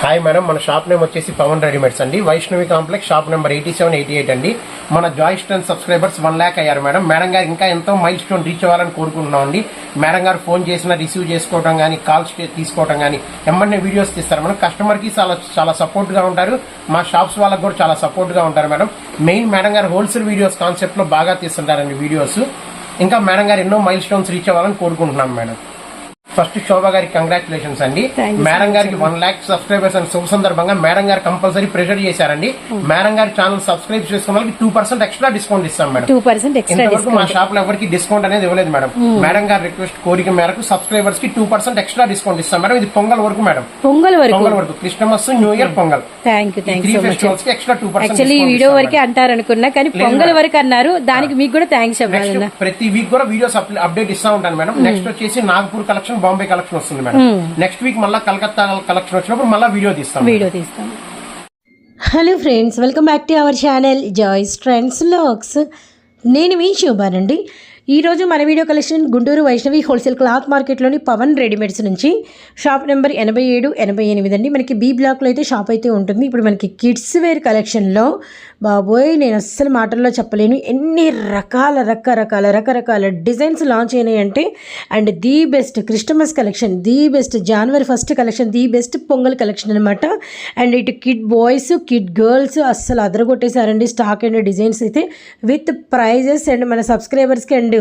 Hi madam మన shop name వచ్చేసి Pavan readymades అండి. Vaishnavi complex shop number eighty seven eighty eight అండి. మన జాయిస్టన్ సబ్స్క్రైబర్స్ వన్ ల్యాక్ అయ్యారు మేడం మేడం గారు ఇంకా ఎంతో మైల్ స్టోన్ రీచ్ అవ్వాలని కోరుకుంటున్నాం అండి. మేడం గారు ఫోన్ చేసినా రిసీవ్ చేసుకోవడం కానీ కాల్స్ తీసుకోవడం కానీ ఎమ్మన్నే వీడియోస్ తీస్తారు మేడం కస్టమర్కి చాలా చాలా సపోర్ట్గా ఉంటారు. మా షాప్స్ వాళ్ళకి కూడా చాలా సపోర్ట్గా ఉంటారు మేడం మెయిన్ మేడం గారు హోల్సేల్ వీడియోస్ కాన్సెప్ట్లో బాగా తీస్తుంటారండి వీడియోస్ ఇంకా మేడం గారు ఎన్నో మైల్ స్టోన్స్ రీచ్ అవ్వాలని కోరుకుంటున్నాం మేడం ఫస్ట్ శోభా గారికి కంగ్రాచులేషన్స్ అండి. మేడం గారికి వన్ లాక్ సబ్స్క్రైబర్స్ అని శుభ సందర్భంగా మేడం గారు కంపల్సరీ ప్రెషర్ చేశారండి. మేడం గారి ఛానల్ సబ్స్క్రైబ్ చేసుకున్న వాళ్ళకి టూ పర్సెంట్ ఎక్స్ట్రా డిస్కౌంట్ ఇస్తాం మేడం. టూ పర్సెంట్ ఇంతవరకు మా షాప్లో ఎవరికి డిస్కౌంట్ అనేది ఇవ్వలేదు మేడం. మేడం గారి రిక్వెస్ట్ కోరిక మేరకు సబ్స్క్రైబర్స్కి టూ పర్సెంట్ ఎక్స్ట్రా డిస్కౌంట్ ఇస్తాం మేడం. ఇది పొంగల్ వరకు మేడం. పొంగల్ వరకు? పొంగల్ వరకు. Christmas new year Pongal. Thank you thank three so much ఫెస్టివల్స్కి extra two percent actually ఈ వీడియో వరకే అంటారు అనుకున్నా కానీ పొంగల్. వరకు అన్నారు. దానికి మీకు కూడా థ్యాంక్స్ ప్రతి వీక్ కూడా వీడియోస్ అప్డేట్ ఇస్తా ఉంటాను మేడం. నెక్స్ట్ వచ్చేసి నాగపూర్ కలెక్షన్ బాంబే కలెక్షన్ వస్తుంది మేడం. నెక్స్ట్ వీక్ మళ్ళీ కలకత్తా కలెక్షన్ వచ్చినప్పుడు మళ్ళీ వీడియో తీస్తాం వీడియో తీస్తాం. Hello friends welcome back to our channel Joys Trends Lux నేను మీ శోభానండి ఈరోజు మన video collection Guntur Vaishnavi wholesale cloth మార్కెట్లోని Pavan readymades నుంచి. షాప్ నెంబర్ ఎనభై ఏడు ఎనభై ఎనిమిది అండి. మనకి బీ బ్లాక్లో అయితే షాప్ అయితే ఉంటుంది. ఇప్పుడు మనకి కిడ్స్ వేర్ కలెక్షన్లో బాబోయ్ నేను అస్సలు మాటల్లో చెప్పలేను. ఎన్ని రకాల రకరకాల రకరకాల డిజైన్స్ లాంచ్ అయినాయి అంటే and the best Christmas collection the best January first collection the best Pongal collection అనమాట అండ్ ఇటు కిడ్ బాయ్స్ కిడ్ గర్ల్స్ అస్సలు అదరగొట్టేశారండి స్టాక్ అండ్ డిజైన్స్ అయితే. విత్ ప్రైజెస్ అండ్ మన సబ్స్క్రైబర్స్కి అండ్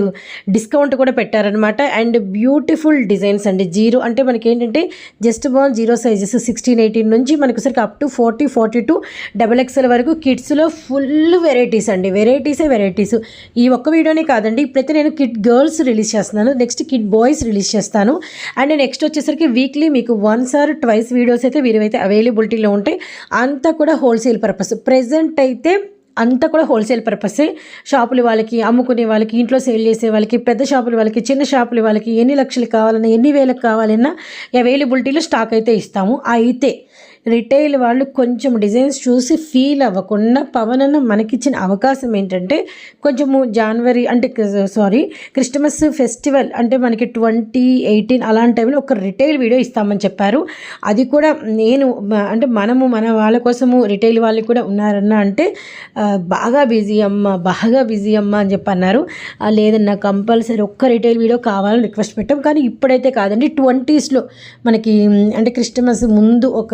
డిస్కౌంట్ కూడా పెట్టారనమాట అండ్ బ్యూటిఫుల్ డిజైన్స్ అండి. జీరో అంటే మనకి ఏంటంటే just born zero sizes sixteen eighteen నుంచి మనకు సరికి up to forty forty two double XL వరకు కిడ్స్లో ఫుల్ వెరైటీస్ అండి. వెరైటీసే వెరైటీస్. ఈ ఒక్క వీడియోనే కాదండి. ఇప్పుడైతే నేను కిడ్ గర్ల్స్ రిలీజ్ చేస్తున్నాను. నెక్స్ట్ కిడ్ బాయ్స్ రిలీజ్ చేస్తాను. అండ్ నెక్స్ట్ వచ్చేసరికి వీక్లీ మీకు వన్స్ ఆర్ ట్వైస్ వీడియోస్ అయితే వీరివైతే అవైలబిలిటీలో ఉంటాయి. అంతా కూడా హోల్సేల్ పర్పస్. ప్రెజెంట్ అయితే అంతా కూడా హోల్సేల్ పర్పసే. షాపులు వాళ్ళకి అమ్ముకునే వాళ్ళకి ఇంట్లో సేల్ చేసే వాళ్ళకి పెద్ద షాపుల వాళ్ళకి చిన్న షాపుల వాళ్ళకి ఎన్ని లక్షలు కావాలన్నా ఎన్ని వేలకు కావాలన్నా అవైలబిలిటీలో స్టాక్ అయితే ఇస్తాము. అయితే రిటైల్ వాళ్ళు కొంచెం డిజైన్స్ చూసి ఫీల్ అవ్వకుండా పవన్ అన్న మనకిచ్చిన అవకాశం ఏంటంటే కొంచెము జనవరి అంటే సారీ క్రిస్టమస్ ఫెస్టివల్ అంటే మనకి ట్వంటీ ఎయిటీన్ అలాంటి టైంలో ఒక రిటైల్ వీడియో ఇస్తామని చెప్పారు. అది కూడా నేను అంటే మనము మన వాళ్ళ కోసము రిటైల్ వాళ్ళు కూడా ఉన్నారన్న అంటే బాగా బిజీ అమ్మ బాగా బిజీ అమ్మ అని చెప్పి అన్నారు. లేదన్న లేదన్నా కంపల్సరీ ఒక్క రిటైల్ వీడియో కావాలని రిక్వెస్ట్ పెట్టాం. కానీ ఇప్పుడైతే కాదండి ట్వంటీస్లో మనకి అంటే క్రిస్టమస్ ముందు ఒక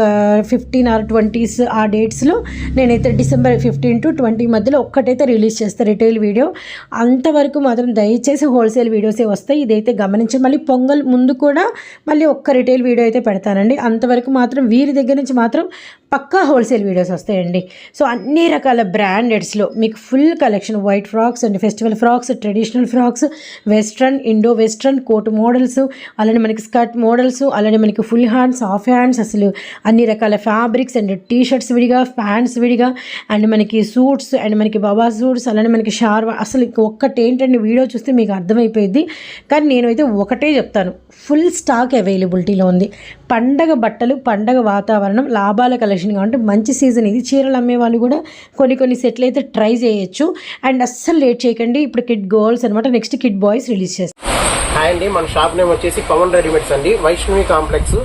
ఫిఫ్టీన్ ఆర్ ట్వంటీస్ ఆ డేట్స్లో నేనైతే డిసెంబర్ ఫిఫ్టీన్ టు ట్వంటీ మధ్యలో ఒక్కటైతే రిలీజ్ చేస్తాను రిటైల్ వీడియో. అంతవరకు మాత్రం దయచేసి హోల్సేల్ వీడియోసే వస్తాయి. ఇదైతే గమనించి మళ్ళీ పొంగల్ ముందు కూడా మళ్ళీ ఒక్క రిటైల్ వీడియో అయితే పెడతానండి. అంతవరకు మాత్రం వీరి దగ్గర నుంచి మాత్రం పక్కా హోల్సేల్ వీడియోస్ వస్తాయండి. సో అన్ని రకాల బ్రాండెడ్స్లో మీకు full collection white frocks and. Festival frocks traditional frocks western Indo western coat models అలానే మనకి స్కర్ట్ మోడల్స్ అలానే మనకి ఫుల్ హ్యాండ్స్ హాఫ్ హ్యాండ్స్ అసలు అన్ని రకాల ఫ్యాబ్రిక్స్ అండ్ టీ షర్ట్స్ విడిగా ప్యాంట్స్ విడిగా అండ్ మనకి సూట్స్ అండ్ మనకి బాబా సూట్స్ అలానే మనకి షార్వా అసలు ఇంక ఒక్కటి వీడియో చూస్తే మీకు అర్థమైపోయింది కానీ నేనైతే ఒకటే చెప్తాను ఫుల్ స్టాక్ అవైలబిలిటీలో ఉంది. పండగ బట్టలు పండగ వాతావరణం లాభాల కలెక్షన్ కాబట్టి మంచి సీజన్ ఇది. చీరలు అమ్మే వాళ్ళు కూడా కొన్ని కొన్ని సెట్లు అయితే ట్రై చేయొచ్చు. అండ్ అస్సలు లేట్ చేయకండి. ఇప్పుడు కిడ్ గర్ల్స్ అనమాట నెక్స్ట్ కిడ్ బాయ్స్ రిలీజ్ చేస్తారు. హాయ్ అండి. మన షాప్ నేమ్ వచ్చేసి పవన్ రెడీమేడ్స్ అండి. Vaishnavi complex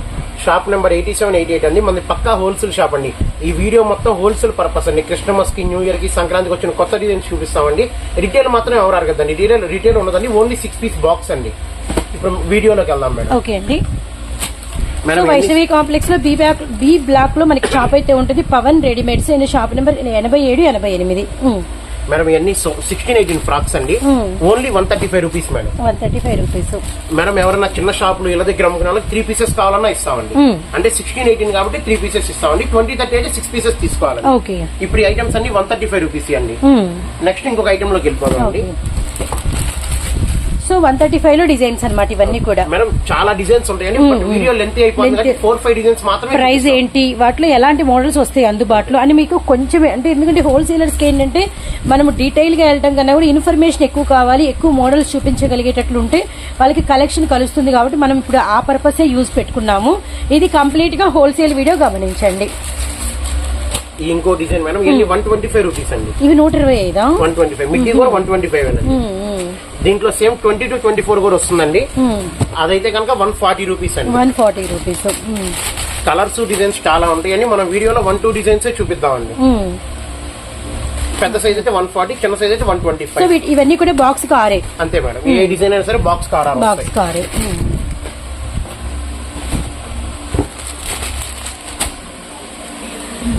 shop number eighty seven eighty eight అండి. మనది పక్కా హోల్సేల్ షాప్ అండి. ఈ వీడియో మొత్తం హోల్సేల్ పర్పస్ అండి. క్రిస్టమస్కి న్యూ ఇయర్కి సంక్రాంతికి వచ్చిన కొత్త డిజైన్స్ చూపిస్తామండి. రిటైల్ మాత్రం ఎవరు అడగద్దండి. రిటైల్ రిటైల్ ఉండదండి ఓన్లీ సిక్స్ పీస్ బాక్స్ అండి. ఇప్పుడు వీడియోలోకి వెళ్దాం మేడం. ఓకే అండి. వైష్ణవి కాంప్లెక్స్లో బి బ్లాక్ బి బ్లాక్లో మనకి షాప్ అయితే ఉంటుంది. Pavan readymades and shop number ఎనభై ఏడు ఎనభై ఎనిమిది. మేడం ఇవన్నీ సిక్స్టీన్ ఎయిటీన్ ఫ్రాక్స్ అండి. Only one thirty five rupees madam. One thirty five rupees madam ఎవరైనా చిన్న షాపులు ఇళ్ళ దగ్గర అమ్ముకునే వాళ్ళకి త్రీ పీసెస్ కావాలన్నా ఇస్తామండి. అంటే సిక్స్టీన్ ఎయిటీన్ కాబట్టి త్రీ పీసెస్ ఇస్తామండి. ట్వంటీ థర్టీ అయితే సిక్స్ పీసెస్ తీసుకోవాలి ఇప్పుడు ఐటమ్స్ అన్ని వన్ థర్టీ ఫైవ్ రూపీస్ అండి. నెక్స్ట్ ఇంకొక ఐటమ్లోకి వెళ్ళిపోదాం అండి సో వన్ థర్టీ ఫైవ్లో డిజైన్స్ అన్నమాట ఇవన్నీ కూడా. మేడం చాలా డిజైన్స్ ఉంటాయండి బట్ వీడియో లెంత్ అయిపోతుంది Length. కానీ ఫోర్ ఫైవ్ డిజైన్స్ మాత్రమే ప్రైస్ ఏంటి? వాటిలో ఎలాంటి మోడల్స్ వస్తాయి అందుబాటులో? అని మీకు కొంచెం అంటే ఎందుకంటే హోల్సేలర్స్కి ఏంటంటే మనము డీటెయిల్గా వెళ్ళటం కన్నా కూడా ఇన్ఫర్మేషన్ ఎక్కువ కావాలి ఎక్కువ మోడల్స్ చూపించగలిగేటట్లు ఉంటే వాళ్ళకి కలెక్షన్ కలుస్తుంది కాబట్టి మనం ఇప్పుడు ఆ పర్పసే యూజ్ పెట్టుకున్నాము. ఇది కంప్లీట్గా హోల్సేల్ వీడియో గమనించండి. ఇంకో డిజైన్ మేడం ఇవన్నీ వన్ ట్వంటీ ఫైవ్ రూపీస్ అండి. ఇవి నూట ఇరవై ఐదా? వన్ ట్వంటీ ఫైవ్ మిడ్డీ కూడా వన్ ట్వంటీ ఫైవ్ అండి. దీంట్లో same twenty two twenty four కూడా వస్తుందండి. అదైతే కనుక వన్ ఫార్టీ రూపీస్ అండి. One forty rupees. Colours designs చాలా ఉంటాయని మనం వీడియోలో వన్ టూ డిజైన్స్ చూపిద్దామండి. పెద్ద సైజ్ అయితే వన్ ఫార్టీ చిన్న సైజ్ అయితే వన్ ట్వంటీ ఫైవ్. ఇవన్నీ కూడా బాక్స్ కారే. అంతే మేడం. ఏ డిజైన్ అయినా సరే బాక్స్ కారాలు బాక్స్ కారే.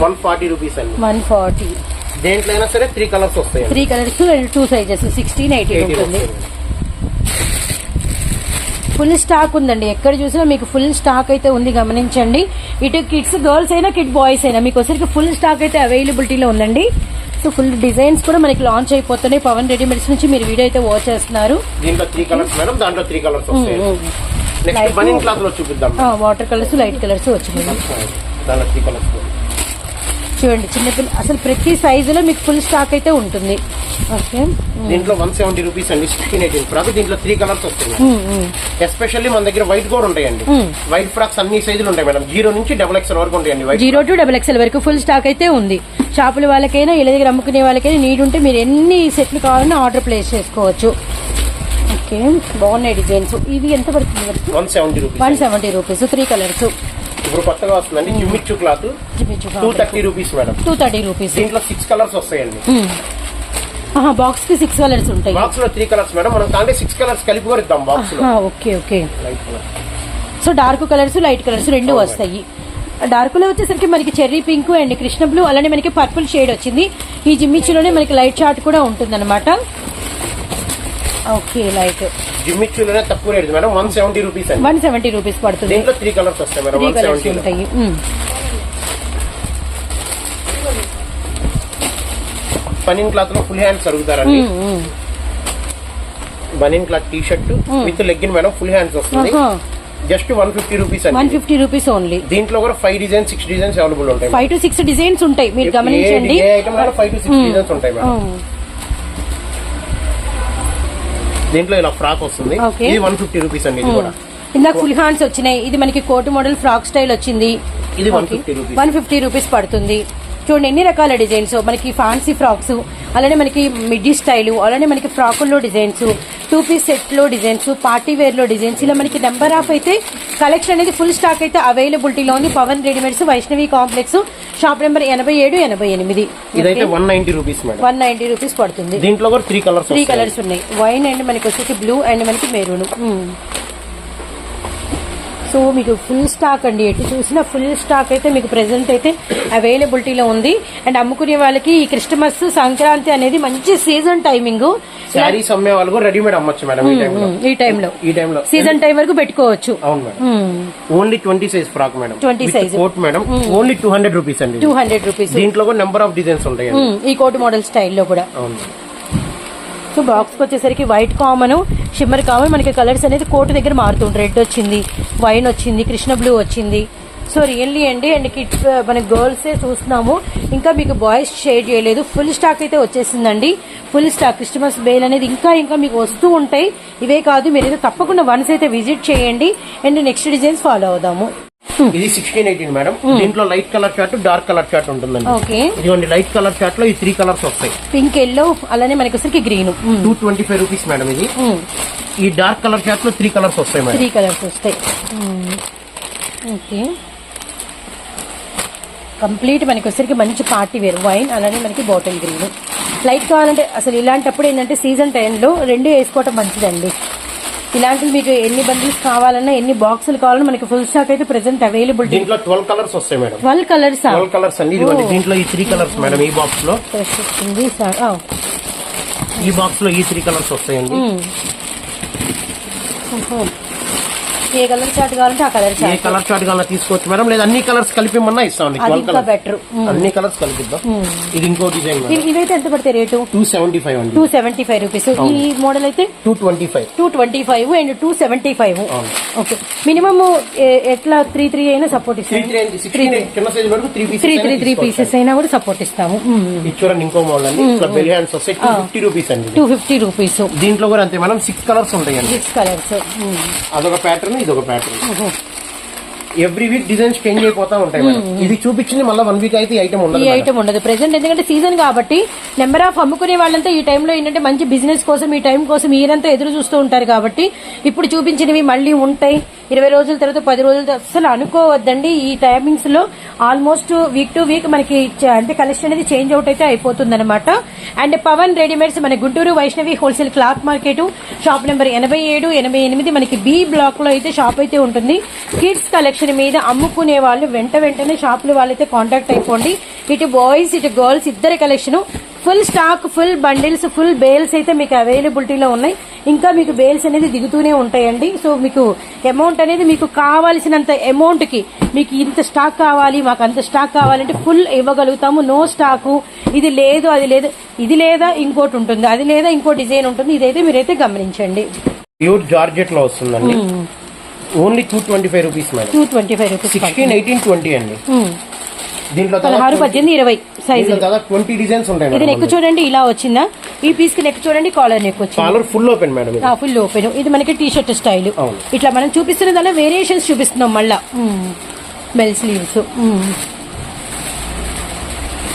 వన్ ఫార్టీ రూపీస్ అండి. One forty. దేంట్లో అయినా సరే త్రీ కలర్స్ వస్తాయి three colours two sizes sixteen eighteen ఉంటుంది. ఫుల్ స్టాక్ ఉందండి. ఎక్కడ చూసినా మీకు ఫుల్ స్టాక్ అయితే ఉంది గమనించండి. ఇటు కిడ్స్ గర్ల్స్ అయినా కిడ్ బాయ్స్ అయినా మీకు వచ్చరికి ఫుల్ స్టాక్ అయితే అవైలబిలిటీలో ఉందండి. సో ఫుల్ డిజైన్స్ కూడా మనకి లాంచ్ అయిపోతున్నాయి. పవన్ రెడీమేడ్స్ నుంచి మీరు వీడియో అయితే వాచ్ చేస్తున్నారు. దీంట్లో త్రీ కలర్స్ మేడం దాంట్లో three colours water colours light colours వచ్చినాయి దాంట్లో త్రీ కలర్స్ చూడండి చిన్నపిల్ల అసలు ప్రతి సైజులో మీకు ఫుల్ స్టాక్ అయితే ఉంటుంది. ఓకే. దీంట్లో వన్ సెవెంటీ రూపీస్ అండి సిక్స్టీన్ ఎయిటీన్ ఫ్రాక్ దీంట్లో త్రీ కలర్స్ వస్తాయి ఎస్పెషల్లీ మన దగ్గర వైట్ కూడా ఉంటాయండి. వైట్ ఫ్రాక్స్ అన్ని సైజులు ఉంటాయి మేడం. జీరో నుంచి డబుల్ ఎక్స్ఎల్ వరకు ఉంటాయండి white zero to double XL వరకు ఫుల్ స్టాక్ అయితే ఉంది. షాపుల వాళ్ళకైనా ఇళ్ళ దగ్గర అమ్ముకునే వాళ్ళకైనా నీడ్ ఉంటే మీరు ఎన్ని సెట్లు కావాలన్నా ఆర్డర్ ప్లేస్ చేసుకోవచ్చు. ఓకే. బాగున్నాయి డిజైన్స్ ఇవి ఎంత పడుతుంది one seventy rupees one seventy rupees three colours ఇప్పుడు కొత్తగా వస్తుందండి జిమ్మిచ్చు cloth. Two thirty rupees madam. Two thirty rupees దీంట్లో సిక్స్ కలర్స్ వస్తాయండి. బాక్స్కి సిక్స్ కలర్స్ ఉంటాయి. బాక్స్లో త్రీ కలర్స్ మేడం. మనం కాంటే సిక్స్ కలర్స్ కలిపి కూడా ఇద్దాం box okay okay. Light colour so dark colours light colours రెండు వస్తాయి. డార్క్లో వచ్చేసరికి మనకి cherry pink and Krishna blue అలానే మనకి పర్పుల్ షేడ్ వచ్చింది. ఈ జిమ్మిచ్చులోనే మనకి లైట్ చార్ట్ కూడా ఉంటుంది ఓకే లైట్ జిమ్మిచ్చులోనే తక్కువ rate madam. One seventy rupees అండి. వన్ సెవెంటీ రూపీస్ పడుతుంది. దీంట్లో త్రీ కలర్స్ వస్తాయి మేడం. వన్ సెవెంటీ ఉంటాయి. పనిన్ క్లాత్లో ఫుల్ హ్యాండ్స్ అడుగుతారండి. Banian cloth T shirt with legging madam full hands వస్తుంది. Just one fifty rupees one fifty rupees only దీంట్లో కూడా five designs six designs available ఉంటాయి. ఫైవ్ టు సిక్స్ డిజైన్స్ ఉంటాయి. మీరు గమనించండి. ఫైవ్ టు సిక్స్ డిజైన్స్ ఉంటాయి madam. మ్మ్. దీంట్లో ఇలా ఫ్రాక్ వస్తుంది. ఇది వన్ ఫిఫ్టీ రూపీస్ అండి ఇది కూడా. ఇందాక ఫుల్ హ్యాండ్స్ వచ్చినాయి. ఇది మనకి కోటు మోడల్ ఫ్రాక్ స్టైల్ వచ్చింది. ఇది వన్ ఫిఫ్టీ రూపీస్ పడుతుంది. చూడండి ఎన్ని రకాల డిజైన్స్. మనకి ఫ్యాన్సీ ఫ్రాక్స్ అలానే మనకి మిడ్డీ స్టైల్ అలానే మనకి ఫ్రాకుల్లో డిజైన్స్ టూ పీస్ సెట్లో డిజైన్స్ పార్టీ వేర్లో డిజైన్స్. ఇలా మనకి నెంబర్ ఆఫ్ అయితే కలెక్షన్ అనేది ఫుల్ స్టాక్ అయితే అవైలబిలిటీలో ఉంది. Pavan readymades Vaishnavi complex shop number ఎనభై ఏడు ఎనభై ఎనిమిది. One ninety rupees one ninety rupees పడుతుంది. దీంట్లో త్రీ కలర్స్ త్రీ కలర్స్ ఉన్నాయి. వైన్ అండ్ మనకి వచ్చేసి బ్లూ అండ్ మనకి మెరూన్ సో మీకు ఫుల్ స్టాక్ అండి. ఎటు చూసినా ఫుల్ స్టాక్ అయితే మీకు ప్రెసెంట్ అయితే అవైలబిలిటీలో ఉంది. అండ్ అమ్ముకునే వాళ్ళకి ఈ క్రిస్టమస్ సంక్రాంతి అనేది మంచి సీజన్ టైమింగ్ శారీస్ అమ్మే వాళ్ళు కూడా రెడీమేడ్ అమ్మొచ్చు మేడం ఈ టైంలో ఈ టైంలో ఈ టైంలో సీజన్ టైం వరకు పెట్టుకోవచ్చు. అవును madam only twenty size frock madam 20 size. Coat madam only two hundred rupees అండి. టూ హండ్రెడ్ రూపీస్ దీంట్లో కూడా నెంబర్ ఆఫ్ డిజైన్స్ ఉంటాయి ఈ కోట్ మోడల్ స్టైల్లో కూడా. అవును. సో బాక్స్ వచ్చేసరికి వైట్ కామన్ షిమ్మర్ కామన్ మనకి కలర్స్ అనేది కోటు దగ్గర మారుతుంది రెడ్ వచ్చింది వైన్ వచ్చింది కృష్ణ బ్లూ వచ్చింది. సో రియల్లీ అండి అండ్ కిడ్స్ మన గర్ల్సే చూస్తున్నాము. ఇంకా మీకు బాయ్స్ షేర్ చేయలేదు. ఫుల్ స్టాక్ అయితే వచ్చేసిందండి. ఫుల్ స్టాక్ క్రిస్టమస్ బేల్ అనేది ఇంకా ఇంకా మీకు వస్తూ ఉంటాయి. ఇవే కాదు మీరు తప్పకుండా వన్స్ అయితే విజిట్ చేయండి. అండ్ నెక్స్ట్ డిజైన్స్ ఫాలో అవుదాము. ఇది సిక్స్టీన్ ఎయిటీన్ మేడం దీంట్లో light colour chart dark colour chart ఉంటుందండి. ఇదిగోండి లైట్ కలర్ చార్ట్లో ఈ త్రీ కలర్స్ వస్తాయి. పింక్ ఎల్లో అలానే మనకి వచ్చరికి green two twenty five rupees madam ఇది. ఈ డార్క్ కలర్ చార్ట్లో త్రీ కలర్స్ వస్తాయి మేడం త్రీ కలర్స్ వస్తాయి. ఓకే కంప్లీట్ మనకి వచ్చరికి మంచి పార్టీ వేర్ వైన్ అలానే మనకి బాటిల్ గ్రీన్ లైట్ కావాలంటే అసలు ఇలాంటప్పుడు ఏంటంటే సీజన్ టైంలో రెండు వేసుకోవటం మంచిదండి. ఇలాంటివి మీకు ఎన్ని బండిల్స్ కావాలన్నా ఎన్ని బాక్సులు కావాలన్నా మనకి ఫుల్ స్టాక్ అయితే ప్రెసెంట్ అవైలబిలిటీ దీంట్లో ట్వెల్వ్ కలర్స్ వస్తాయి madam. Twelve colours twelve colours అండి. ఇదిగోండి దీంట్లో ఈ త్రీ కలర్స్ మేడం ఈ బాక్స్లో. సార్. ఈ బాక్స్లో ఈ త్రీ కలర్స్ వస్తాయండి. ఏ కలర్ చార్ట్ కావాలంటే ఆ కలర్ ఏ కలర్ చార్ట్ కావాలన్నా తీసుకోవచ్చు మేడం. లేదా అన్ని కలర్స్ కలిపిమన్నా ఇస్తామండి అది ఇంకా బెటర్ అన్ని కలర్స్ కలిపిద్దాం. ఇది ఇంకో డిజైన్ మేడం. ఇవైతే ఎంత పడతాయి రేటు? టూ సెవెంటీ ఫైవ్ అండి. టూ సెవెంటీ ఫైవ్ రూపీస్ ఈ మోడల్ అయితే? Two twenty five two twenty five and two seventy five అవును. ఓకే మినిమమ్ ఎట్లా త్రీ త్రీ అయినా సపోర్ట్ త్రీ ఇస్తాము త్రీ సిక్స్టీన్ చిన్న సైజ్ వరకు three three three three pieces pieces అయినా కూడా సపోర్ట్ ఇస్తాము. చూడండి ఇంకో మోడల్ అండి. ఇట్లా బెల్ హ్యాండ్స్ వస్తాయి. టూ ఫిఫ్టీ రూపీస్ అండి. టూ ఫిఫ్టీ రూపీస్ దీంట్లో కూడా అంతే. మనం సిక్స్ కలర్స్ ఉంటాయండి. సిక్స్ కలర్స్ అదొక ప్యాటర్న్ ఇది ఒక pattern every week designs change అయిపోతా ఉంటాయి మేడం. ఇది చూపించింది మళ్ళీ వన్ వీక్ అయితే ఐటమ్ ఈ ఉండదు మేడం. ఐటమ్ ఉండదు. ప్రెసెంట్ ఎందుకంటే సీజన్ కాబట్టి నెంబర్ ఆఫ్ అమ్ముకునే వాళ్ళంతా ఈ టైంలో ఏంటంటే మంచి బిజినెస్ కోసం ఈ టైం కోసం మీరంతా ఎదురు చూస్తూ ఉంటారు కాబట్టి ఇప్పుడు చూపించినవి మళ్ళీ ఉంటాయి. ఇరవై రోజుల తర్వాత పది రోజుల తర్వాత అసలు అనుకోవద్దండి. ఈ టైమింగ్స్లో ఆల్మోస్ట్ వీక్ టు వీక్ మనకి చ- అంటే కలెక్షన్ అనేది చేంజ్ అవుట్ అయితే అయిపోతుంది అనమాట అండ్ పవన్ రెడీమేడ్స్ మన Guntur Vaishnavi wholesale cloth market shop number ఎనభై ఏడు ఎనభై ఎనిమిది మనకి బి బ్లాక్లో అయితే షాప్ అయితే ఉంటుంది. కిడ్స్ కలెక్షన్ మీద అమ్ముకునే వాళ్ళు వెంట వెంటనే షాపులు వాళ్ళైతే కాంటాక్ట్ అయిపోండి. ఇటు బాయ్స్ ఇటు గర్ల్స్ ఇద్దరి collection full stock full bundles full bales అయితే మీకు అవైలబిలిటీలో ఉన్నాయి. ఇంకా మీకు బేల్స్ అనేది దిగుతూనే ఉంటాయండి. సో మీకు అమౌంట్ అనేది మీకు కావాల్సినంత అమౌంట్కి మీకు ఇంత స్టాక్ కావాలి మాకు అంత స్టాక్ కావాలంటే ఫుల్ ఇవ్వగలుగుతాము. నో స్టాకు ఇది లేదు అది లేదు. ఇది లేదా ఇంకోటి ఉంటుంది. అది లేదా ఇంకో డిజైన్ ఉంటుంది. ఇదైతే మీరైతే గమనించండి. ప్యూర్ జార్జెట్లో వస్తుందండి only two twenty five rupees madam two twenty five rupees sixteen eighteen twenty అండి దీంట్లో పదహారు పద్దెనిమిది ఇరవై సైజు ట్వంటీ డిజైన్స్ ఉంటాయి ఇది నెక్ చూడండి ఇలా వచ్చిందా? ఈ పీస్కి నెక్ చూడండి కాలర్ నెక్ వచ్చింది. Collar full open madam. Full open ఇది మనకి టీ షర్ట్ స్టైల్. ఇట్లా మనం చూపిస్తున్న దానిలో వేరియేషన్స్ చూపిస్తున్నాం మళ్ళా. బెల్ స్లీవ్స్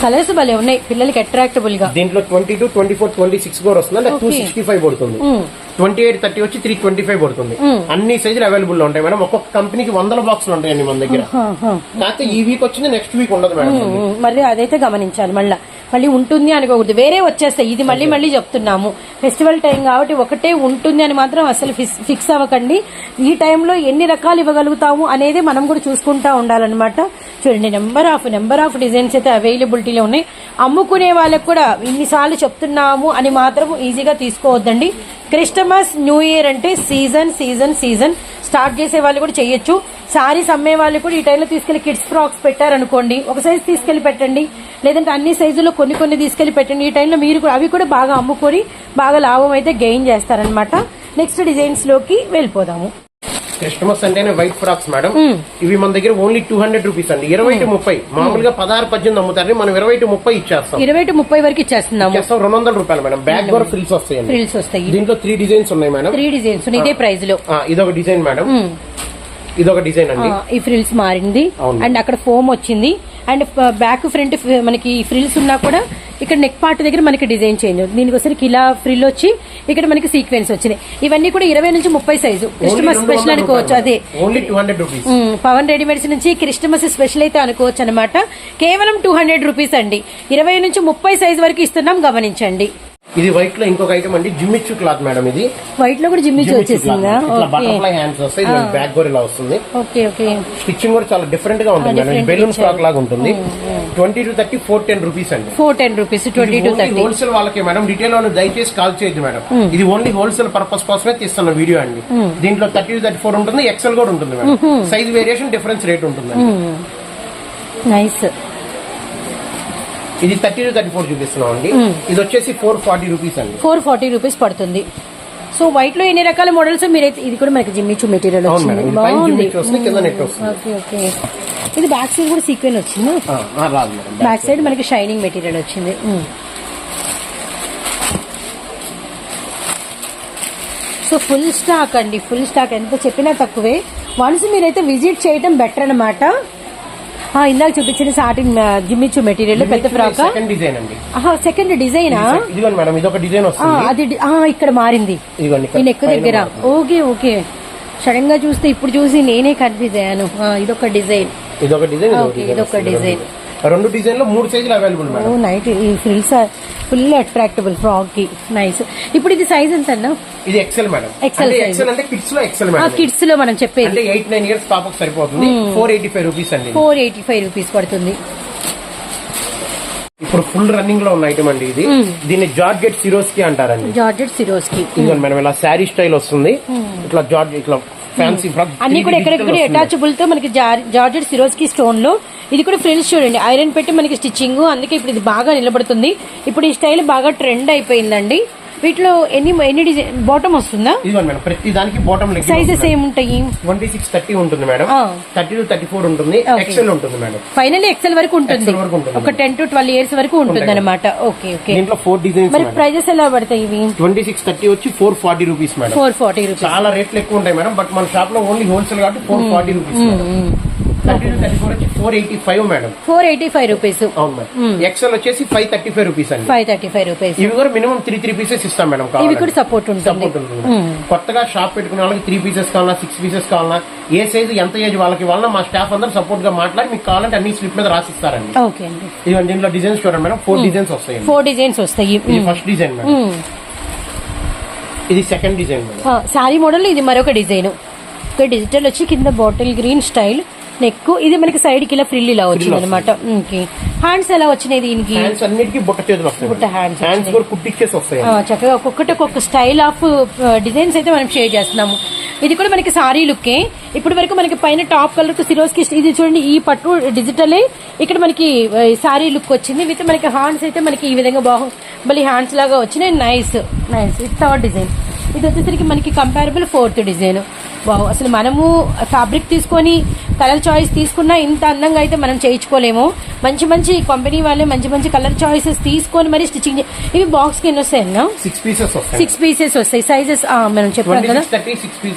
కలర్స్ భలే ఉన్నాయి. పిల్లలకి అట్రాక్టబుల్గా. దీంట్లో twenty two twenty four twenty six కూడా వస్తుంది. టూ. సిక్స్టీ ఫైవ్ పడుతుంది. ట్వంటీ ఎయిట్ థర్టీ వచ్చి త్రీ ట్వంటీ ఫైవ్ పడుతుంది. అన్ని సైజులు అవైలబుల్ ఉంటాయి మేడం. ఒక్కొక్క కంపెనీకి వందల బాక్సులు ఉంటాయండి మన దగ్గర. కాకపోతే ఈ వీక్ వచ్చింది నెక్స్ట్ వీక్ ఉండదు మేడం. ఉమ్, మరి అదైతే గమనించాలి మళ్ళీ. మళ్ళీ ఉంటుంది అనుకోకూడదు. వేరే వచ్చేస్తాయి. ఇది మళ్ళీ మళ్ళీ చెప్తున్నాము. ఫెస్టివల్ టైం కాబట్టి ఒకటే ఉంటుంది అని మాత్రం అసలు ఫిక్స్- అవ్వకండి. ఈ టైంలో ఎన్ని రకాలు ఇవ్వగలుగుతాము అనేది మనం కూడా చూసుకుంటా ఉండాలన్నమాట. చూడండి number of number of designs అయితే అవైలబిలిటీలో ఉన్నాయి. అమ్ముకునే వాళ్ళకి కూడా ఇన్నిసార్లు చెప్తున్నాము అని మాత్రం ఈజీగా తీసుకోవద్దండి. క్రిస్టమస్ న్యూ ఇయర్ అంటే సీజన్ సీజన్ సీజన్. స్టార్ట్ చేసే వాళ్ళు కూడా చేయొచ్చు. సారీస్ అమ్మే వాళ్ళు కూడా ఈ టైంలో తీసుకెళ్ళి కిడ్స్ ఫ్రాక్స్ పెట్టారనుకోండి. ఒక సైజ్ తీసుకెళ్ళి పెట్టండి. లేదంటే అన్ని సైజుల్లో కొన్ని కొన్ని తీసుకెళ్ళి పెట్టండి. ఈ టైంలో మీరు కూడా అవి కూడా బాగా అమ్ముకొని బాగా లాభం అయితే గెయిన్ చేస్తారనమాట నెక్స్ట్ డిజైన్స్లోకి వెళ్ళిపోదాము. క్రిస్టమస్ అంటేనే వైట్ ఫ్రాక్స్ మేడం ఇవి మన దగ్గర ఓన్లీ టూ హండ్రెడ్ రూపీస్ అండి. ఇరవై టు ముప్పై. మామూలుగా పదహారు పద్దెనిమిది అమ్ముతారు. మనం ఇరవై టు ముప్పై ఇచ్చేస్తాం. ఇరవై టు ముప్పై వరకు ఇచ్చేస్తున్నాము. ఇచ్చేస్తాం. రెండు వందల రూపాయలు మేడం బ్యాక్ కూడా ఫ్రిల్స్ వస్తాయండి. ఫ్రిల్స్ వస్తాయి. దీంట్లో త్రీ డిజైన్స్ ఉన్నాయి మేడం త్రీ డిజైన్స్ ఇదే ప్రైస్లో. ఇదొక డిజైన్ మేడం ఇదొక డిజైన్ అండి. ఈ ఫ్రిల్స్ మారింది. అండ్ అక్కడ ఫోమ్ వచ్చింది. అండ్ బ్యాక్ ఫ్రంట్ మనకి ఫ్రిల్స్ ఉన్నా కూడా ఇక్కడ నెక్ పార్ట్ దగ్గర మనకి డిజైన్ చేంజ్ అవుతుంది. దీనికి వచ్చరికి ఇలా ఫ్రిల్ వచ్చి ఇక్కడ మనకి సీక్వెన్స్ వచ్చినాయి. ఇవన్నీ కూడా ఇరవై నుంచి ముప్పై సైజు క్రిస్టమస్ స్పెషల్ అనుకోవచ్చు అదే. పవన్ రెడీమేడ్స్ నుంచి క్రిస్టమస్ స్పెషల్ అయితే అనుకోవచ్చు అనమాట కేవలం టూ హండ్రెడ్ రూపీస్ అండి. ఇరవై నుంచి ముప్పై సైజ్ వరకు ఇస్తున్నాం గమనించండి. ఇది వైట్లో ఇంకొక ఐటమ్ అండి జిమ్మిచ్చు క్లాత్ మేడం ఇది. వైట్లో కూడా జిమ్మిచ్చి వచ్చేసిందా? బటర్ఫ్లై హ్యాండ్స్ వస్తాయి బ్యాక్ కూడా ఇలా వస్తుంది. Okay okay. స్టిచ్చింగ్ కూడా చాలా డిఫరెంట్గా ఉంటుంది మేడం బెలూన్. ఫ్రాక్ లాగా ఉంటుంది. Twenty to thirty four ten rupees అండి. Four ten rupees twenty to thirty wholesale వాళ్ళకి మేడం రిటైల్ వాళ్ళు దయచేసి కాల్ చేయొద్దు మేడం ఇది ఓన్లీ హోల్సేల్ పర్పస్ కోసమే తీస్తున్న వీడియో అండి. దీంట్లో థర్టీ థర్టీ ఫోర్ ఉంటుంది. ఎక్సెల్ కూడా ఉంటుంది madam size variation difference rate ఉంటుంది నైస్ ఇది థర్టీ టు థర్టీ ఫోర్ చూపిస్తున్నాం అండి. ఇది వచ్చేసి ఫోర్ ఫార్టీ రూపీస్ అండి. ఫోర్ ఫార్టీ రూపీస్ పడుతుంది. సో వైట్లో ఎన్ని రకాల మోడల్స్ మీరైతే ఇది కూడా మనకి జిమ్మిచు మెటీరియల్ వచ్చింది. ఇది బాగుంది. బ్యాక్ సైడ్ కూడా సీక్వెన్ వచ్చింది? బ్యాక్ సైడ్ మనకి షైనింగ్ మెటీరియల్ వచ్చింది. సో ఫుల్ స్టాక్ అండి. ఫుల్ స్టాక్ ఎంత చెప్పినా తక్కువే. వన్స్ మీరైతే విజిట్ చేయడం బెటర్ అనమాట ఇందాక చూపించిన స్టార్టింగ్ జిమ్మిచ్చు మెటీరియల్ పెద్ద ఫ్రాక్ సెకండ్ డిజైన్ అండి. సెకండ్ డిజైనా ఇదిగోండి మేడం ఇది ఒక డిజైన్ వస్తుంది. అది ఇక్కడ మారింది. ఇదిగోండి ఈ నెక్ దగ్గర. Okay okay. సడన్గా చూస్తే ఇప్పుడు చూసి నేనే కన్ఫ్యూజ్ అయ్యాను. ఇదొక డిజైన్ ఇదొక డిజైన్ ఇదొక డిజైన్. రెండు డిజైన్లో మూడు సైజులు అవైలబుల్ ఓ మేడం నైట్ ఈ ఫ్రిల్స్ ఫుల్ అట్రాక్టబుల్ ఫ్రాక్కి. నైస్ ఇప్పుడు ఇది సైజ్ ఎంత అన్న? ఇది ఎక్సెల్ మేడం size. ఎక్సెల్ అంటే కిడ్స్లో ఎక్సెల్ మేడం కిడ్స్లో మనం చెప్పేది. అంటే ఎయిట్ నైన్ ఇయర్స్ పాపకు సరిపోతుంది. ఫోర్ ఎయిటీ ఫైవ్ రూపీస్ అండి. ఫోర్ ఎయిటీ ఫైవ్ రూపీస్ పడుతుంది. ఇప్పుడు ఫుల్ రన్నింగ్లో ఉన్న ఐటమ్ అండి ఇది. దీన్ని జార్జెట్ సిరోస్కి అంటారండి. జార్జెట్ సిరోస్కి ఇదిగోండి మేడం ఇలా శారీ స్టైల్ వస్తుంది. ఇట్లా జార్జ్ ఇట్లా ఫ్యాన్సీ ఫ్రాక్ అన్ని కూడా ఎక్కడెక్కడ అటాచబుల్తో మనకి జార్- జార్జెట్ సిరోస్కి స్టోన్లో. ఇది కూడా ఫ్రిల్స్ చూడండి ఐరన్ పెట్టి మనకి స్టిచ్చింగ్ అందుకే ఇప్పుడు ఇది బాగా నిలబడుతుంది. ఇప్పుడు ఈ స్టైల్ బాగా ట్రెండ్ అయిపోయిందండి. వీటిలో ఎన్ని ఎన్ని డిజైన్ బాటమ్ వస్తుందా? ఇదిగోండి మేడం ప్రతి దానికి బాటమ్ సైజెస్ ఏముంటాయి? ట్వంటీ సిక్స్ థర్టీ ఉంటుంది madam. Thirty to thirty four ఉంటుంది. ఎక్సెల్ ఉంటుంది మేడం. ఫైనల్ ఎక్సెల్ వరకు ఉంటుంది. ఒక టెన్ టు ట్వెల్వ్ ఇయర్స్ వరకు ఉంటుంది అనమాట ఓకే ఓకే దీంట్లో ఫోర్ డిజైన్స్ మరి ప్రైజెస్ ఎలా పడతాయి ఇవి? ట్వంటీ సిక్స్ థర్టీ వచ్చి four forty rupees madam. Four forty rupees చాలా రేట్లు ఎక్కువ ఉంటాయి మేడం బట్ మన షాప్లో ఓన్లీ హోల్సేల్ కాబట్టి four forty rupees four eighty five madam. Four eighty five rupees. అవును మేడం. ఎక్సెల్ వచ్చేసి ఫైవ్ థర్టీ ఫైవ్ రూపీస్ అండి. Five thirty five rupees. ఇవి కూడా మినిమం త్రీ త్రీ పీసెస్ ఇస్తాం మేడం ఇవి కూడా సపోర్ట్ ఉంటుంది. సపోర్ట్ ఉంటుంది కొత్తగా షాప్ పెట్టుకునే వాళ్ళకి త్రీ పీసెస్ కావాలా సిక్స్ పీసెస్ కావాలా ఏ సైజు ఎంత ఏజ్ వాళ్ళకి వాళ్ళ మా స్టాఫ్ అందరూ సపోర్ట్గా మాట్లాడి మీకు కావాలంటే అన్ని స్లిప్ మీద రాసిస్తారండి. ఓకే అండి. ఇదిగోండి దీంట్లో డిజైన్స్ చూడండి మేడం. ఫోర్ డిజైన్స్ వస్తాయండి. ఫోర్ డిజైన్స్ వస్తాయి. ఇది ఫస్ట్ డిజైన్ మేడం. ఇది second design madam. Sari model ఇది మరొక డిజైన్ ఒక డిజిటల్ వచ్చి కింద బాటిల్ గ్రీన్ స్టైల్ నెక్ ఇది మనకి సైడ్కి ఇలా ఫ్రిల్ ఇలా వచ్చింది అనమాట హ్యాండ్స్ ఎలా వచ్చినాయి దీనికి? హ్యాండ్స్ బుట్ట చక్కగా ఒక్కొక్కటి ఒక్కొక్క స్టైల్ ఆఫ్ డిజైన్స్ అయితే మనం షేర్ చేస్తున్నాము. ఇది కూడా మనకి సారీ లుక్కే ఇప్పుడు వరకు మనకి పైన టాప్ కలర్ సిరోస్కి ఇది చూడండి ఈ పట్టు డిజిటలే ఇక్కడ మనకి సారీ లుక్ వచ్చింది. విత్ మనకి హ్యాండ్స్ అయితే మనకి ఈ విధంగా బాగు మళ్ళీ హ్యాండ్స్ లాగా వచ్చినాయి. నైస్ నైస్ ఇది థర్డ్ డిజైన్ ఇది వచ్చేసరికి మనకి కంపారబుల్ ఫోర్త్ డిజైన్ బాగు అసలు మనము ఫ్యాబ్రిక్ తీసుకొని కలర్ చాయిస్ తీసుకున్నా ఇంత అందంగా అయితే మనం చేయించుకోలేము. మంచి మంచి కంపెనీ వాళ్ళే మంచి మంచి కలర్ చాయిసెస్ తీసుకొని మరి స్టిచ్చింగ్ ఇవి బాక్స్కి ఎన్ని వస్తాయి అన్న? సిక్స్ పీసెస్ వస్తాయి. సిక్స్ పీసెస్ వస్తాయి. సైజెస్ మనం చెప్పాం కదా.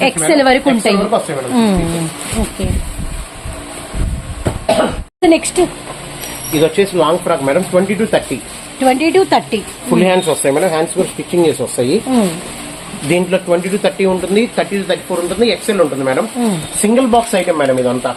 ఎక్సెల్ వరకు ఉంటాయి. ఓకే నెక్స్ట్ ఇది వచ్చేసి long frock madam twenty to thirty twenty to thirty full hands వస్తాయి మేడం హ్యాండ్స్ కూడా స్టిచ్చింగ్ చేసి వస్తాయి. దీంట్లో ట్వంటీ టు థర్టీ ఉంటుంది థర్టీ టు థర్టీ ఫోర్ ఉంటుంది ఎక్సెల్ ఉంటుంది madam. Single box item madam ఇదంతా.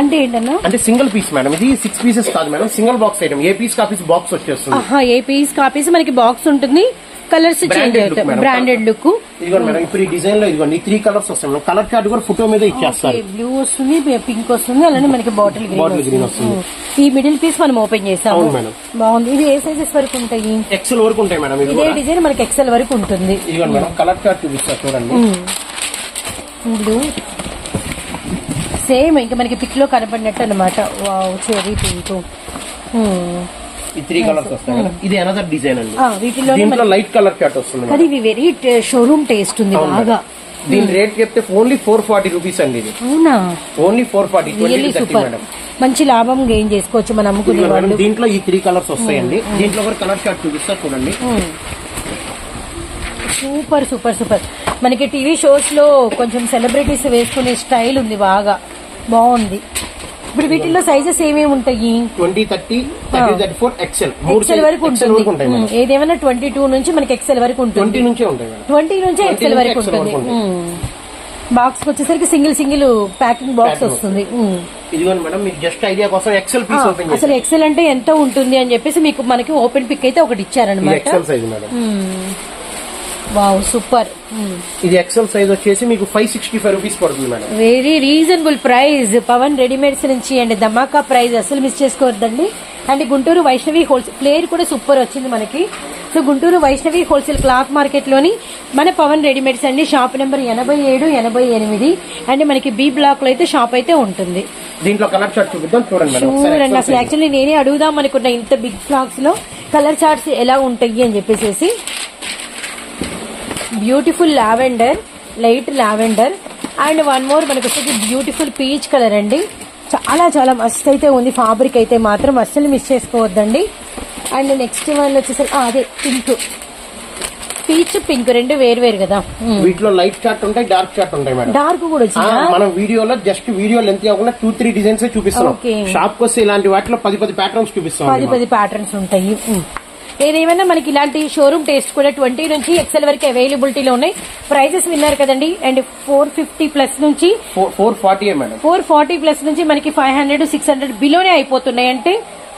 అంటే ఏంటన్నా? అంటే సింగిల్ పీస్ మేడం ఇది సిక్స్ పీసెస్ కాదు మేడం సింగిల్ బాక్స్ ఐటమ్ ఏ పీస్ కాపీస్ బాక్స్ వచ్చేస్తుంది. ఏ పీస్ కాపీస్ మనకి బాక్స్ ఉంటుంది. కలర్స్ చేంజ్ అవుతాయి. బ్రాండెడ్ లుక్ ఇదిగోండి మేడం ఇప్పుడు ఈ డిజైన్లో ఇదిగోండి ఈ త్రీ కలర్స్ వస్తాయి కలర్ చార్ట్ కూడా ఫోటో మీద ఇచ్చేస్తారు. బ్లూ వస్తుంది పింక్ వస్తుంది అలానే మనకి బాటిల్ green గ్రీన్ వస్తుంది. ఈ మిడిల్ పీస్ మనం ఓపెన్ చేసాము. మేడం. బాగుంది. ఇది ఏ సైజెస్ వరకు ఉంటాయి? ఎక్సెల్ వరకు ఉంటాయి మేడం ఇది డిజైన్ మనకి ఎక్సెల్ వరకు ఉంటుంది. ఇదిగోండి మేడం కలర్ చార్ట్ చూపిస్తారు చూడండి. బ్లూ సేమ్ ఇంకా మనకి పిక్లో కనపడినట్టు అనమాట వావ్ చెరీ పింక్ ఈ త్రీ కలర్స్ వస్తాయి మేడం ఇది అనదర్ డిజైన్ అండి. దీంట్లో లైట్ కలర్ చార్ట్ వస్తుంది అది ఇవి వెరీ షోరూమ్ టేస్ట్ ఉంది బాగా. దీని రేట్ చెప్తే ఓన్లీ ఫోర్ ఫార్టీ రూపీస్ అండి ఇది. అవునా? Only four forty super madam. మంచి లాభం గెయిన్ చేసుకోవచ్చు మనం అమ్ముకునే దీంట్లో ఈ త్రీ కలర్స్ వస్తాయండి. దీంట్లో కూడా కలర్ చార్ట్ చూపిస్తా చూడండి. సూపర్ సూపర్ సూపర్ మనకి టీవీ షోస్లో కొంచెం సెలబ్రిటీస్ వేసుకునే స్టైల్ ఉంది బాగా. బాగుంది. ఇప్పుడు వీటిల్లో సైజెస్ ఏమేమి ఉంటాయి? Twenty thirty thirty thirty four XL XL వరకు ఉంటుంది. ఏదేమైనా ట్వంటీ టూ నుంచి మనకి ఎక్సెల్ వరకు ఉంటుంది. ట్వంటీ నుంచే ఉంటాయి ట్వంటీ నుంచి 20 ఎక్సెల్ వరకు ఉంటుంది. బాక్స్ వచ్చేసరికి సింగిల్ సింగిల్ ప్యాకింగ్ బాక్స్. వస్తుంది. ఇదిగోండి మేడం మీకు జస్ట్ ఐడియా కోసం ఎక్సెల్ పీస్ ఓపెన్ అసలు ఎక్సెల్ అంటే ఎంత ఉంటుంది అని చెప్పేసి మీకు మనకి ఓపెన్ పిక్ అయితే ఒకటి ఇచ్చారనమాట XL size madam. Wow super. ఇది ఎక్సెల్ సైజ్ వచ్చేసి మీకు ఫైవ్ సిక్స్టీ ఫైవ్ రూపీస్ పడుతుంది madam very reasonable price Pavan readymades నుంచి అండ్ ధమాకా ప్రైస్ అసలు మిస్ చేసుకోవద్దండి. And Guntur Vaishnavi wholesale player కూడా సూపర్ వచ్చింది మనకి. So Guntur Vaishnavi wholesale cloth మార్కెట్లోని మన పవన్ రెడీమేడ్స్ అండి. షాప్ నెంబర్ ఎనభై ఏడు ఎనభై ఎనిమిది. అండ్ మనకి బి బ్లాక్లో అయితే షాప్ అయితే ఉంటుంది. దీంట్లో కలర్ చార్ట్ చూపిద్దాం చూడండి XL అసలు. యాక్చువల్లీ నేనే అడుగుదాం అనుకున్నా ఇంత బిగ్ ఫ్లాక్స్లో. కలర్ చార్ట్స్ ఎలా ఉంటాయి అని చెప్పేసి beautiful lavender light lavender. And one more మనకు వచ్చేసి బ్యూటిఫుల్ పీచ్ కలర్ అండి. చాలా చాలా మస్త్ అయితే ఉంది. ఫ్యాబ్రిక్ అయితే మాత్రం అస్సలు మిస్ చేసుకోవద్దండి. అండ్ నెక్స్ట్ వన్ వచ్చేసరికి అదే పింక్ పీచ్ పింక్ రెండు వేరు వేరు కదా. వీటిలో లైట్ చార్ట్ ఉంటాయి డార్క్ చార్ట్ ఉంటాయి మేడం. డార్క్ కూడా మనం వీడియోలో జస్ట్ వీడియో లెంత్ కాకుండా టూ త్రీ డిజైన్స్ Okay. షాప్కి వస్తే ఇలాంటి వాటిలో పది పది ప్యాటర్న్స్ చూపిస్తాం పది పది ప్యాటర్న్స్ ఉంటాయి. ఏదేమైనా మనకి ఇలాంటి షోరూమ్ టేస్ట్ కూడా ట్వంటీ నుంచి ఎక్సెల్ వరకు అవైలబిలిటీలో ఉన్నాయి. ప్రైజెస్ విన్నారు కదండి. అండ్ ఫోర్ ఫిఫ్టీ ప్లస్ నుంచి four forty madam? Four forty plus నుంచి మనకి ఫైవ్ హండ్రెడ్ సిక్స్ హండ్రెడ్ బిలోనే అయిపోతున్నాయి. అంటే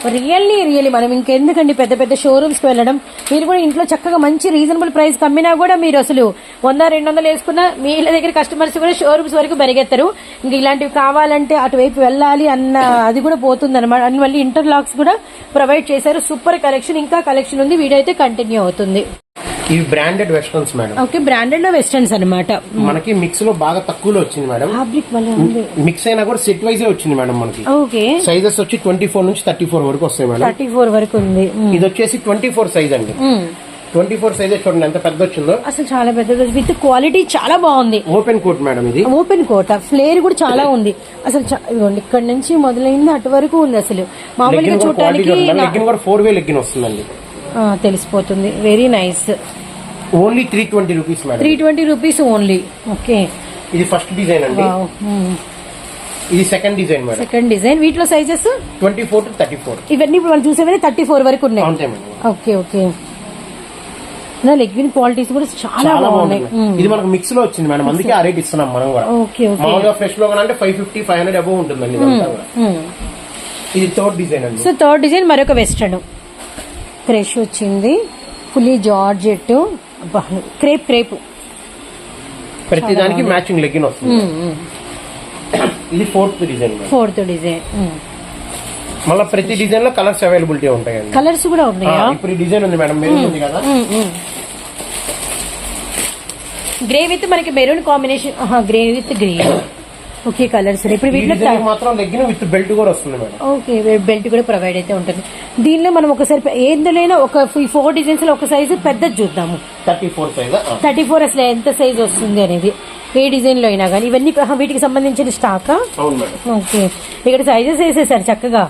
రియల్లీ రియల్లీ మనం ఇంకెందుకండి పెద్ద పెద్ద షోరూమ్స్కి వెళ్ళడం? మీరు కూడా ఇంట్లో చక్కగా మంచి రీజనబుల్ ప్రైస్ కమ్మినా కూడా మీరు అసలు వంద రెండు వందలు వేసుకున్న మీ ఇళ్ళ దగ్గర కస్టమర్స్ కూడా షోరూమ్స్ వరకు పరిగెత్తరు. ఇంక ఇలాంటివి కావాలంటే అటువైపు వెళ్ళాలి అన్న అది కూడా పోతుంది అనమాట అని మళ్ళీ ఇంటర్లాక్స్ కూడా ప్రొవైడ్ చేశారు. సూపర్ కలెక్షన్ ఇంకా కలెక్షన్ ఉంది. వీడియో అయితే కంటిన్యూ అవుతుంది. ఇవి బ్రాండెడ్ వెస్టర్న్స్ మేడం ఓకే బ్రాండెడ్లో వెస్టర్న్స్ అనమాట మనకి మిక్స్లో బాగా తక్కువలో వచ్చింది మేడం ఫ్యాబ్రిక్ మిక్స్ అయినా కూడా సెట్ వైజే వచ్చింది మేడం మనకి. ఓకే. సైజెస్ వచ్చి ట్వంటీ ఫోర్ నుంచి థర్టీ ఫోర్ వరకు వస్తాయి మేడం థర్టీ ఫోర్ వరకు ఉంది. ఇది వచ్చేసి ట్వంటీ ఫోర్ సైజ్ అండి. ట్వంటీ ఫోర్ సైజే చూడండి ఎంత పెద్ద వచ్చిందో. అసలు చాలా పెద్దది విత్ క్వాలిటీ చాలా బాగుంది. ఓపెన్ కోట్ మేడం ఇది. ఓపెన్ కోట ఫ్లేర్ కూడా చాలా ఉంది. అసలు ఇదిగోండి ఇక్కడ నుంచి మొదలైంది అటు వరకు ఉంది అసలు. మామూలుగా చూడటానికి ఫోర్ వే లెగ్గిన్ వస్తుందండి. తెలిసిపోతుంది. Very nice only three twenty rupees three twenty rupees only okay ఇది ఫస్ట్ డిజైన్ అండి. ఇది second design madam second design వీటిలో sizes twenty four to thirty four ఇవన్నీ ఇప్పుడు మనం చూసేవన్నీ థర్టీ ఫోర్ వరకు ఉన్నాయి. ఓకే ఓకే లెగ్విన్ క్వాలిటీస్ కూడా చాలా బాగున్నాయి. బాగుంటుంది ఇది మనకు మిక్స్లో వచ్చింది మేడం అందుకే ఆ రేట్ ఇస్తున్నాం మనం కూడా. మామూలుగా ఫ్రెష్లో అంటే five fifty five hundred above ఉంటుందండి కూడా. ఇది థర్డ్ డిజైన్ అండి. సో థర్డ్ డిజైన్ మరొక వెస్టర్న్ క్రష్ వచ్చింది. Fully georgette crepe crepe. ప్రతి దానికి మ్యాచింగ్ లెగ్గిన్ వస్తుంది. ఇది ఫోర్త్ డిజైన్ ఫోర్త్ డిజైన్ మళ్ళీ ప్రతి డిజైన్లో కలర్స్ అవైలబిలిటీ ఉంటాయండి. కలర్స్ కూడా ఉన్నాయా? ఇప్పుడు డిజైన్ ఉంది మేడం మెరూన్ ఉంది కదా. గ్రే విత్ మనకి maroon combination grey with green okay colours ఇప్పుడు వీటిలో మాత్రం లెగ్గిన్ విత్ బెల్ట్ కూడా వస్తుంది మేడం. ఓకే బెల్ట్ కూడా ప్రొవైడ్ అయితే ఉంటుంది. దీనిలో మనం ఒకసారి ఏందులైనా ఒక ఫోర్ డిజైన్స్లో ఒక సైజు పెద్దది చూద్దాము. Thirty four size thirty four అసలు ఎంత సైజ్ వస్తుంది అనేది. ఏ డిజైన్లో అయినా కానీ ఇవన్నీ వీటికి సంబంధించిన స్టాక్ ఓకే ఇక్కడ సైజెస్ వేసేసారు చక్కగా.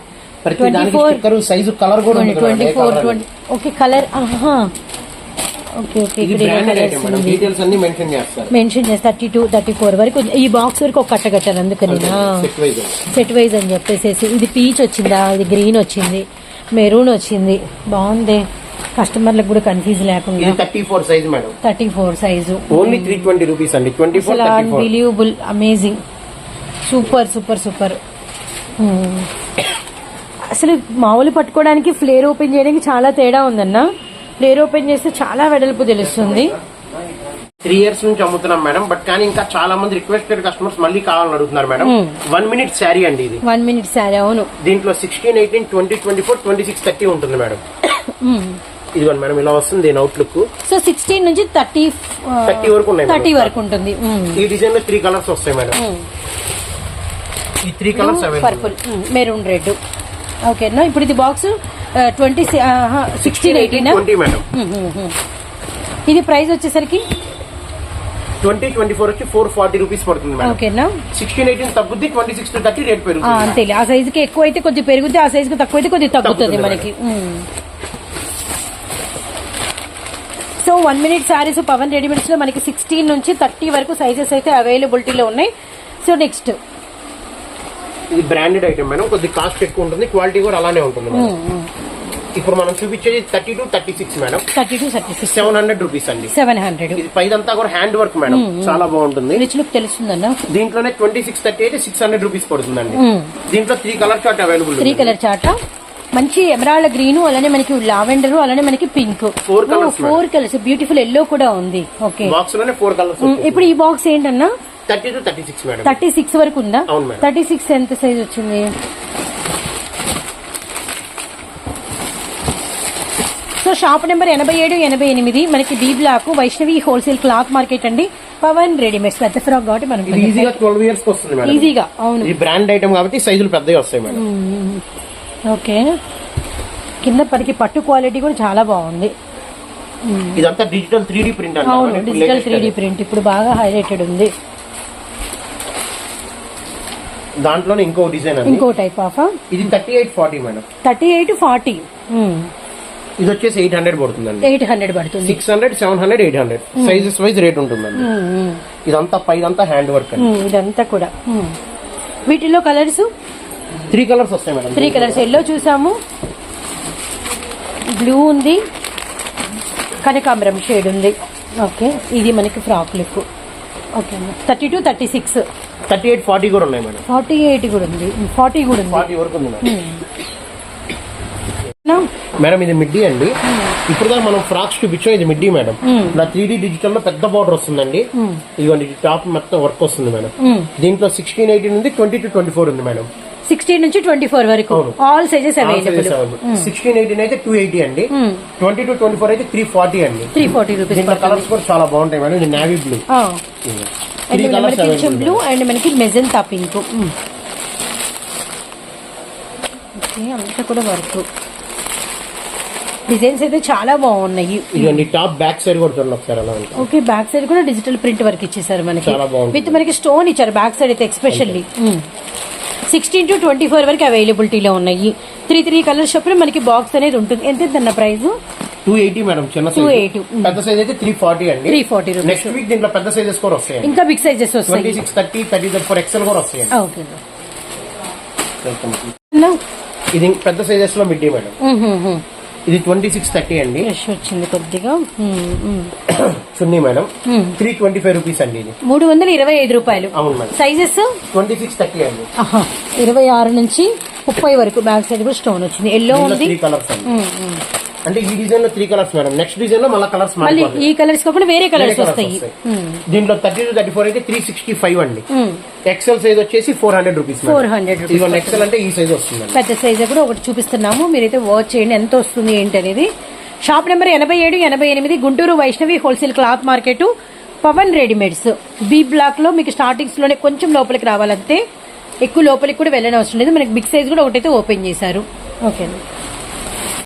ట్వంటీ ఫోర్ సైజు కలర్ కూడా twenty four twenty okay colour ఆహా. డీటెయిల్స్ అన్ని మెన్షన్ చేస్తారు. మెన్షన్ చేసి థర్టీ టూ థర్టీ ఫోర్ వరకు. ఈ బాక్స్ వరకు ఒక కట్ట కట్టారు అందుకని సెట్ వైజ్ అని చెప్పేసి ఇది పీచ్ వచ్చిందా ఇది గ్రీన్ వచ్చింది మెరూన్ వచ్చింది బాగుంది. కస్టమర్లకు కూడా కన్ఫ్యూజ్ లేకుండా. Thirty four size madam. Thirty four size only three twenty rupees అండి. Twenty four unbelievable amazing super super super అసలు మామూలు పట్టుకోవడానికి ఫ్లేర్ ఓపెన్ చేయడానికి చాలా తేడా ఉందన్న? ఫ్లేర్ ఓపెన్ చేస్తే చాలా వెడల్పు తెలుస్తుంది. త్రీ ఇయర్స్ నుంచి అమ్ముతున్నాం మేడం. బట్ కానీ ఇంకా చాలా మంది రిక్వెస్టెడ్ కస్టమర్స్ మళ్ళీ కావాలని అడుగుతున్నారు మేడం. వన్ మినిట్ శారీ అండి ఇది. వన్ మినిట్ సారీ అవును. దీంట్లో sixteen eighteen twenty twenty four twenty six thirty ఉంటుంది మేడం. ఇదిగోండి మేడం ఇలా వస్తుంది దీని అవుట్లుక్ సో సిక్స్టీన్ నుంచి థర్టీ 30 వరకు ఉన్నాయి థర్టీ. వరకు ఉంటుంది. ఈ డిజైన్లో త్రీ కలర్స్ వస్తాయి మేడం. ఈ three colours purple maroon red ఓకేనా ఇప్పుడు ఇది బాక్స్ ట్వంటీ సిక్స్టీన్ ఎయిటీన్ ఇది ప్రైస్ వచ్చేసరికి? ట్వంటీ ట్వంటీ ఫోర్ వచ్చి ఫోర్ ఫార్టీ రూపీస్ పడుతుంది ఓకేనా సిక్స్టీన్ ఎయిటీన్ తగ్గుద్ది ట్వంటీ సిక్స్ థర్టీ రేట్ పెరుగుతుంది. అంతేలే. ఆ సైజుకి ఎక్కువ అయితే కొద్దిగా పెరుగుద్ది ఆ సైజుకి తక్కువ అయితే కొద్దిగా తగ్గుతుంది మనకి. So one minute sarees Pavan రెడీమేడ్స్లో మనకి సిక్స్టీన్ నుంచి థర్టీ వరకు సైజెస్ అయితే అవైలబిలిటీలో ఉన్నాయి. సో నెక్స్ట్ ఇది బ్రాండెడ్ ఐటమ్ మేడం కొద్ది కాస్ట్ ఎక్కువ ఉంటుంది క్వాలిటీ కూడా అలానే ఉంటుంది మేడం. ఇప్పుడు మనం చూపించేది thirty two thirty six madam. Thirty two thirty six seven hundred rupees అండి. సెవెన్ హండ్రెడ్ ఇది పైదంతా కూడా హ్యాండ్ వర్క్ మేడం. చాలా బాగుంటుంది. రిచ్ లుక్ తెలుస్తుందన్న? దీంట్లోనే ట్వంటీ సిక్స్ థర్టీ అయితే సిక్స్ హండ్రెడ్ రూపీస్ పడుతుందండి. దీంట్లో three colour chart available three colour chart మంచి ఎమరాల్డ్ గ్రీన్ అలానే మనకి లావెండర్ అలానే మనకి pink four colours beautiful yellow కూడా ఉంది. ఓకే బాక్స్లోనే ఫోర్ కలర్స్ ఇప్పుడు ఈ బాక్స్ ఏంటన్నా? Thirty two thirty six madam. Thirty six వరకు ఉందా? అవును మేడం. థర్టీ సిక్స్ ఎంత సైజ్ వచ్చింది? సో షాప్ నెంబర్ ఎనభై ఏడు ఎనభై ఎనిమిది. మనకి D block Vaishnavi wholesale cloth market అండి. పవన్ రెడీమేడ్స్ పెద్ద ఫ్రాక్ కాబట్టి ఇది ఈజీగా ట్వెల్వ్ ఇయర్స్ వస్తుంది మేడం. ఈజీగా అవును. ఇది బ్రాండ్ ఐటమ్ కాబట్టి సైజులు పెద్దగా వస్తాయి మేడం. ఓకే కింద మనకి పట్టు క్వాలిటీ కూడా చాలా బాగుంది. ఇదంతా డిజిటల్ త్రీ డి ప్రింట్ అవును డిజిటల్ త్రీ ప్రింట్ ఇప్పుడు బాగా హైలైటెడ్ ఉంది. దాంట్లోనే ఇంకో డిజైన్ అండి. ఇంకో టైప్ ఆఫ్ ఇది thirty eight forty madam thirty eight forty ఇది వచ్చేసి ఎయిట్ హండ్రెడ్ పడుతుందండి. ఎయిట్ హండ్రెడ్ పడుతుంది. Six hundred seven hundred eight hundred sizes wise rate ఉంటుందండి. మ్మ్, మ్మ్. ఇదంతా పైదంతా హ్యాండ్ వర్క్ అండి. ఇదంతా కూడా. వీటిలో కలర్స్ త్రీ కలర్స్ వస్తాయి మేడం త్రీ కలర్స్ ఎల్లో చూసాము. బ్లూ ఉంది. కనకాంబరం షేడ్ ఉంది. ఓకే ఇది మనకి frock look okay thirty two thirty six. Thirty eight forty కూడా ఉన్నాయి మేడం. ఫార్టీ ఎయిట్ కూడా ఉంది. ఫార్టీ కూడా ఉంది. ఫార్టీ వరకు ఉంది మేడం. నా? మేడం ఇది మిడ్డీ అండి. ఇప్పుడు దాకా మనం ఫ్రాక్స్ చూపించాం ఇది మిడ్డీ మేడం. ఇలా త్రీ డి డిజిటల్లో పెద్ద బార్డర్ వస్తుందండి. ఇదిగోండి టాప్ మొత్తం వర్క్ వస్తుంది మేడం. దీంట్లో సిక్స్టీన్ ఎయిటీన్ ఉంది ట్వంటీ టు ట్వంటీ ఫోర్ ఉంది మేడం. సిక్స్టీన్ నుంచి ట్వంటీ ఫోర్ వరకు. All sizes available sixteen eighteen అయితే టూ ఎయిటీ అండి. ట్వంటీ టు ట్వంటీ ఫోర్ అయితే త్రీ ఫార్టీ అండి. త్రీ ఫార్టీ రూపీస్ కలర్స్ కూడా చాలా బాగుంటాయి మేడం. ఇది నావీ బ్లూ కలర్స్ మనకి బ్లూ అండ్ మనకి మెజెంతా పింక్ ఓకే అంతా కూడా వర్క్ డిజైన్స్ అయితే చాలా బాగున్నాయి. ఇదిగోండి టాప్ బ్యాక్ సైడ్ కూడా చూడండి ఒకసారి అలా ఓకే బ్యాక్ సైడ్ కూడా డిజిటల్ ప్రింట్ వర్క్ ఇచ్చేసారు మనకి. విత్ మనకి స్టోన్ ఇచ్చారు బ్యాక్ సైడ్ అయితే especially sixteen to twenty four వరకు అవైలబిలిటీలో ఉన్నాయి. త్రీ త్రీ కలర్స్ చొప్పున మనకి బాక్స్ అనేది ఉంటుంది. ఎంత ఎంత ప్రైస్ టూ ఎయిటీ మేడం చిన్న 280, సైజ్ పెద్ద సైజ్ అయితే త్రీ ఫార్టీ అండి. 340 రూపీస్. నెక్స్ట్ వీక్ దీంట్లో పెద్ద సైజెస్ కూడా వస్తాయండి. ఇంకా బిగ్ సైజెస్ ట్వంటీ వస్తాయి. Six thirty thirty four XL కూడా వస్తాయండి. ఓకే ఇది ఇంక పెద్ద సైజెస్లో మిడ్డీ మేడం ఇది ట్వంటీ సిక్స్ థర్టీ అండి. ఫ్రెష్ వచ్చింది కొద్దిగా. చున్నీ madam. Three twenty five rupees అండి ఇది. మూడు వందల ఇరవై ఐదు రూపాయలు. అవును madam. Sizes twenty six thirty అండి. ఇరవై ఆరు నుంచి ముప్పై వరకు బ్యాక్ సైడ్ కూడా స్టోన్ వచ్చింది. ఎల్లో ఉంది. కలర్స్. అంటే ఈ డిజైన్లో త్రీ కలర్స్ మేడం నెక్స్ట్ డిజైన్లో మళ్ళీ కలర్స్ మళ్ళీ ఈ కలర్స్ కాకుండా వేరే కలర్స్ వస్తాయి. దీంట్లో థర్టీ టు థర్టీ ఫోర్ అయితే త్రీ సిక్స్టీ ఫైవ్ అండి ఎక్సెల్ సైజ్ వచ్చేసి ఫోర్ హండ్రెడ్ రూపీస్ 400 rupees. ఇదిగోండి ఎక్సెల్ అంటే ఈ సైజ్ వస్తుందండి పెద్ద సైజ్ కూడా ఒకటి చూపిస్తున్నాము. మీరైతే వాచ్ చేయండి. ఎంత వస్తుంది ఏంటి అనేది. షాప్ నెంబర్ ఎనభై ఏడు ఎనభై ఎనిమిది Guntur Vaishnavi wholesale cloth market Pavan readymades. B బ్లాక్లో మీకు స్టార్టింగ్స్లోనే కొంచెం లోపలికి రావాలంటే ఎక్కువ లోపలికి కూడా వెళ్ళని అవసరం లేదు. మనకి బిగ్ సైజ్ కూడా ఒకటైతే ఓపెన్ చేశారు. ఓకే